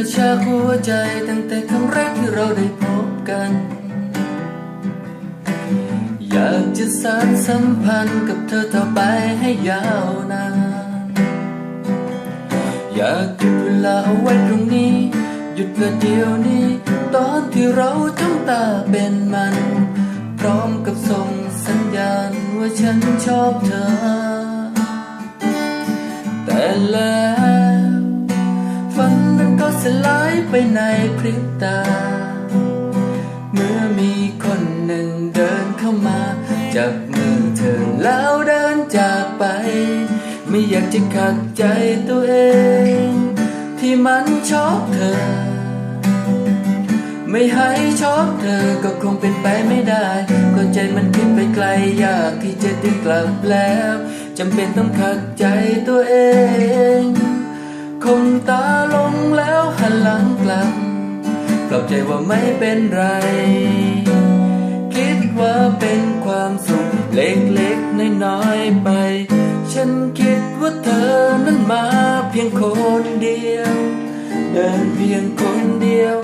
ระชากหัวใจตั้งแต่ครั้งแรกที่เราได้พบกัน อยากจะสานสัมพันธ์กับเธอต่อไปให้ยาวนาน อยากหยุดเวลาเอาไว้ตรงนี้ หยุดประเดี๋ยวนี้ ตอนที่เราจ้องตาเป็นมัน พร้อมกับส่งสัญญาณว่าฉันชอบเธอ แต่แล้ว สลายไปในพริบตา เมื่อมีคนหนึ่งเดินเข้ามา จับมือเธอแล้วเดินจากไป ไม่อยากจะขัดใจตัวเอง ที่มันชอบเธอ ไม่ให้ชอบเธอก็คงเป็นไปไม่ได้ก็ใจมันคิดไปไกลอยากที่จะดึงกลับแล้วจำเป็นต้องขัดใจตัวเอง คงตาลงแล้วหันหลังกลับปลอบใจว่าไม่เป็นไร คิดว่าเป็นความสุขเล็กๆน้อยๆไป ฉันคิดว่าเธอนั้นมาเพียงคนเดียว เดินเพียงคนเดียว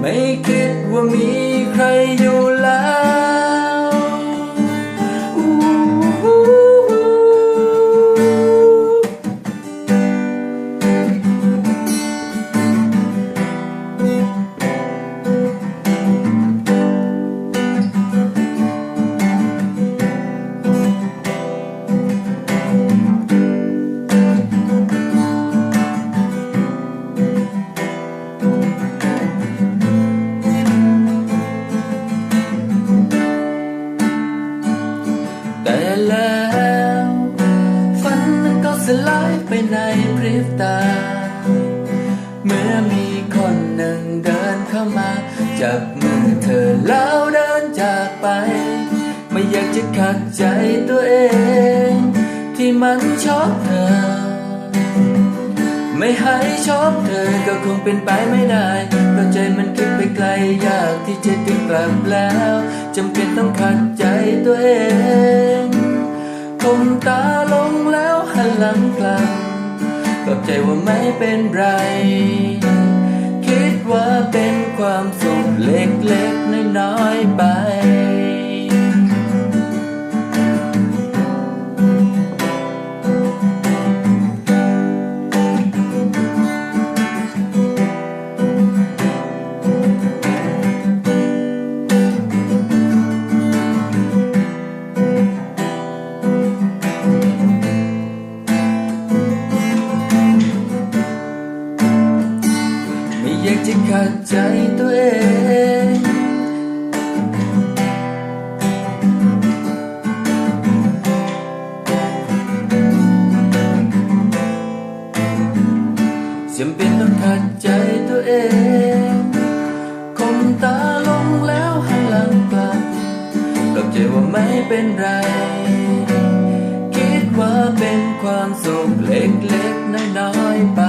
ไม่คิดว่ามีใครอยู่แล้ว ลายไปในพริบตา เมื่อมีคนหนึ่งเดินเข้ามา จับมือเธอแล้วเดินจากไป ไม่อยากจะขัดใจตัวเอง ที่มันชอบเธอ ไม่ให้ชอบเธอก็คงเป็นไปไม่ได้เพราะใจมันคิดไปไกลอยากที่จะดึงกลับแล้วจำเป็นต้องขัดใจตัวเอง้มตาลงแล้วหันหลังกลับกลับใจว่าไม่เป็นไร คิดว่าเป็นความสุขเล็กๆน้อยๆไป ใจตัวเองจำเป็นต้องขัดใจตัวเองคมตาลงแล้วหันหลังกลับปลอบใจว่าไม่เป็นไร คิดว่าเป็นความสุขเล็กๆน้อยๆไป